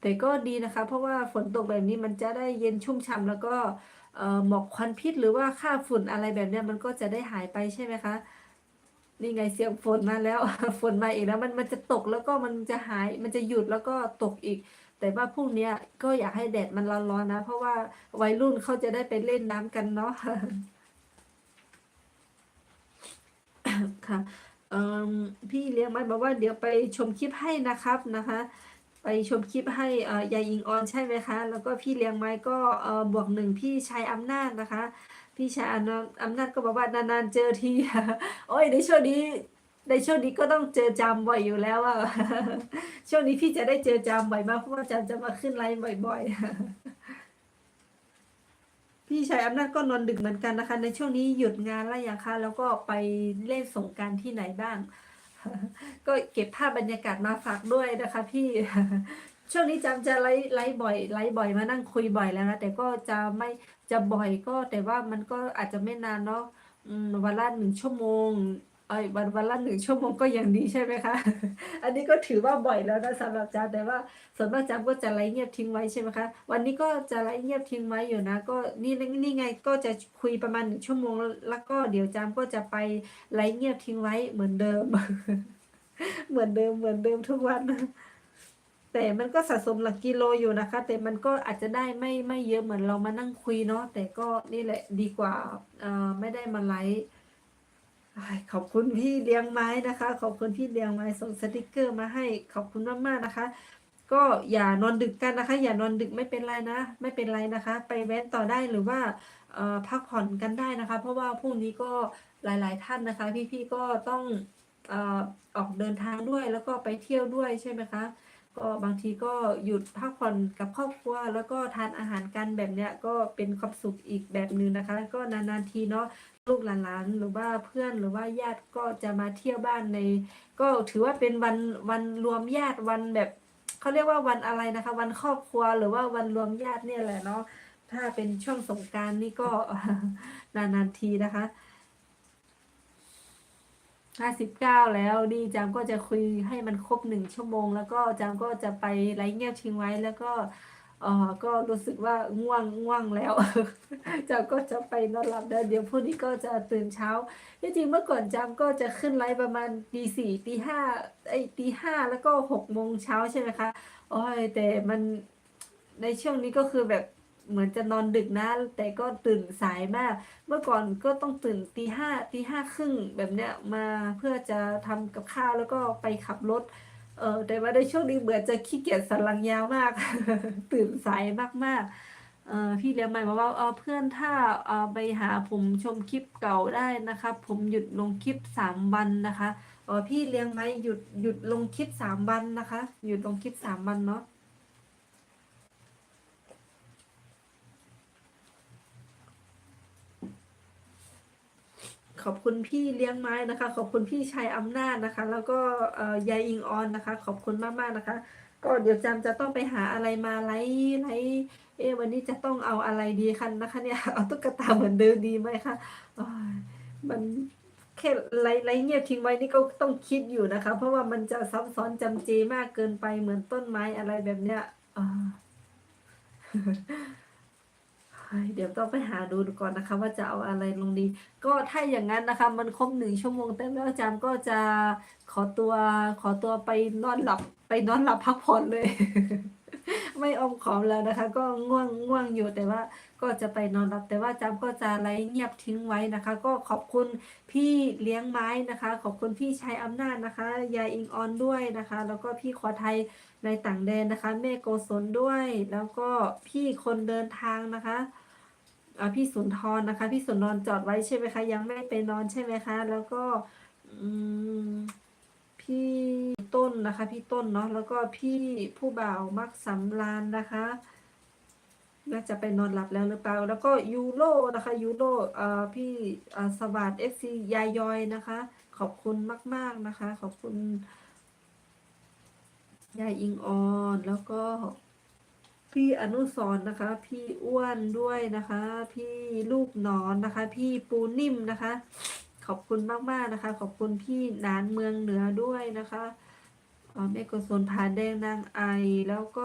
แต่ก็ดีนะคะ เพราะว่าฝนตกแบบนี้มันจะได้เย็นชุ่มฉ่ำแล้วก็เหมอกควันพิษหรือว่าค่าฝุ่นอะไรแบบนี้มันก็จะได้หายไปใช่ไหมคะนี่ไงเสียงฝนมาแล้ว ฝนมาอีกแล้วมันมันจะตกแล้วก็มันจะหาย มันจะหยุดแล้วก็ตกอีก แต่ว่าพรุ่งนี้ก็อยากให้แดดมันร้อนๆนะ เพราะว่าวัยรุ่นเขาจะได้ไปเล่นน้ำกันเนาะค่ะพี่เลี้ยงไม้บอกว่าเดี๋ยวไปชมคลิปให้นะครับนะคะ ไปชมคลิปให้ยายอิงออนใช่ไหมคะ แล้วก็พี่เลี้ยงไม้ก็บวกหนึ่งพี่ชายอำนาจนะคะ พี่ชายอำนาจอำนาจก็บอกว่านานๆเจอทีโอ้ยในช่วงนี้ในช่วงนี้ก็ต้องเจอจามบ่อยอยู่แล้วอะช่วงนี้พี่จะได้เจอจามบ่อยมากเพราะว่าจามจะมาขึ้นไลฟ์บ่อยๆ พี่ชายอำนาจก็นอนดึกเหมือนกันนะคะ ในช่วงนี้หยุดงานแล้วยังคะแล้วก็ไปเล่นสงกานต์ที่ไหนบ้าง ก็เก็บภาพบรรยากาศมาฝากด้วยนะคะพี่ช่วงนี้จำจะไลฟ์ไลฟ์บ่อยไลฟ์บ่อยมานั่งคุยบ่อยแล้วนะแต่ก็จะไม่จะบ่อยก็แต่ว่ามันก็อาจจะไม่นานเนาะวันละหนึ่งชั่วโมง อ้ยวันวันละหนึ่งชั่วโมงก็ยังดีใช่ไหมคะ อันนี้ก็ถือว่าบ่อยแล้วนะสำหรับจำแต่ว่าส่วนมากจำก็จะไลฟ์เงียบทิ้งไว้ใช่ไหมคะ วันนี้ก็จะไลฟ์เงียบทิ้งไว้อยู่นะ ก็นี่นี่ไงก็จะคุยประมาณหนึ่งชั่วโมง แล้วก็เดี๋ยวจำก็จะไปไลฟ์เงียบทิ้งไว้เหมือนเดิม เหมือนเดิมเหมือนเดิมทุกวันแต่มันก็สะสมหลักกิโลอยู่นะคะ แต่มันก็อาจจะได้ไม่ไม่เยอะเหมือนเรามานั่งคุยเนาะแต่ก็นี่แหละดีกว่าไม่ได้มาไลฟ์ ขอบคุณพี่เลี้ยงไม้นะคะ ขอบคุณพี่เลี้ยงไม้ส่งสติกเกอร์มาให้ขอบคุณมากๆนะคะ ก็อย่านอนดึกกันนะคะ อย่านอนดึกไม่เป็นไรนะ ไม่เป็นไรนะคะ ไปแว้นต่อได้หรือว่าพักผ่อนกันได้นะคะ เพราะว่าพรุ่งนี้ก็หลาย ๆ ท่านนะคะ พี่ๆก็ต้องออกเดินทางด้วยแล้วก็ไปเที่ยวด้วยใช่ไหมคะ ก็บางทีก็หยุดพักผ่อนกับครอบครัว แล้วก็ทานอาหารกันแบบเนี้ยก็เป็นความสุขอีกแบบหนึ่งนะคะ ก็นานๆทีเนาะลูกหลานๆหรือว่าเพื่อนหรือว่าญาติก็จะมาเที่ยวบ้านใน ก็ถือว่าเป็นวันวันรวมญาติวันแบบเขาเรียกว่าวันอะไรนะคะ วันครอบครัวหรือว่าวันรวมญาติเนี่ยแหละเนาะถ้าเป็นช่วงสงกานต์นี่ก็นานๆทีนะคะ ห้าสิบเก้าแล้วนี่จามก็จะคุยให้มันครบหนึ่งชั่วโมง แล้วก็จามก็จะไปไลฟ์เงียบทิ้งไว้แล้วก็เออก็รู้สึกว่าง่วงง่วงแล้วจามก็จะไปนอนหลับแล้วเดี๋ยวพรุ่งนี้ก็จะตื่นเช้าที่จริงเมื่อก่อนจามก็จะขึ้นไลฟ์ประมาณตีสี่ตีห้าไอตีห้าแล้วก็หกโมงเช้าใช่ไหมคะโอ้ยแต่มันในช่วงนี้ก็คือแบบ เหมือนจะนอนดึกนะ แต่ก็ตื่นสายมาก เมื่อก่อนก็ต้องตื่นตีห้าตีห้าครึ่งแบบเนี้ยมาเพื่อจะทำกับข้าวแล้วก็ไปขับรถ เออแต่ว่าในช่วงนี้เหมือนจะขี้เกียจสันหลังยาวมาก ตื่นสายมากๆเออพี่เลี้ยงใหม่บอกว่าเออเพื่อนถ้าเออไปหาผมชมคลิปเก่าได้นะคะผมหยุดลงคลิปสามวันนะคะเออพี่เลี้ยงไหมหยุดหยุดลงคลิปสามวันนะคะ หยุดลงคลิปสามวันเนาะ ขอบคุณพี่เลี้ยงไม้นะคะ ขอบคุณพี่ชายอำนาจนะคะ แล้วก็ยายอิงออนนะคะ ขอบคุณมากๆนะคะ ก็เดี๋ยวจำจะต้องไปหาอะไรมาไลฟ์ไลฟ์เอวันนี้จะต้องเอาอะไรดีคันนะคะ เนี่ยเอาตุ๊กตาเหมือนเดิมดีไหมคะมันแค่ไลฟ์ไลฟ์เงียบทิ้งไว้นี่ก็ต้องคิดอยู่นะคะ เพราะว่ามันจะซับซ้อนจำเจมากเกินไปเหมือนต้นไม้อะไรแบบเนี้ยอ่า เดี๋ยวต้องไปหาดูก่อนนะคะ ว่าจะเอาอะไรลงดี ก็ถ้าอย่างนั้นนะคะ มันครบหนึ่งชั่วโมงเต็มแล้วอาจารย์ก็จะขอตัวขอตัวไปนอนหลับไปนอนหลับพักผ่อนเลย ไม่อมขอมแล้วนะคะ ก็ง่วงง่วงอยู่แต่ว่า ก็จะไปนอนหลับ แต่ว่าจำก็จะไลฟ์เงียบทิ้งไว้นะคะ ก็ขอบคุณพี่เลี้ยงไม้นะคะ ขอบคุณพี่ชายอำนาจนะคะ ยายอิงออนด้วยนะคะ แล้วก็พี่ขอไทยในต่างแดนนะคะ แม่โกศลด้วย แล้วก็พี่คนเดินทางนะคะพี่สุนทรนะคะ พี่สุนทรจอดไว้ใช่ไหมคะ ยังไม่ไปนอนใช่ไหมคะ แล้วก็พี่ต้นนะคะ พี่ต้นเนาะแล้วก็พี่ผู้บ่าวมักสำรานนะคะ น่าจะไปนอนหลับแล้วหรือเปล่า แล้วก็ยูโรนะคะยูโรเอ่อพี่อ่าสวัสดเอฟซียายยอยนะคะ ขอบคุณมาก ๆนะคะ ขอบคุณยายอิงออนแล้วก็พี่อนุสรนะคะ พี่อ้วนด้วยนะคะ พี่ลูกนอนนะคะ พี่ปูนิ่มนะคะ ขอบคุณมากๆนะคะ ขอบคุณพี่นานเมืองเหนือด้วยนะคะเอ่อแม่กศลผาแดงนางไอแล้วก็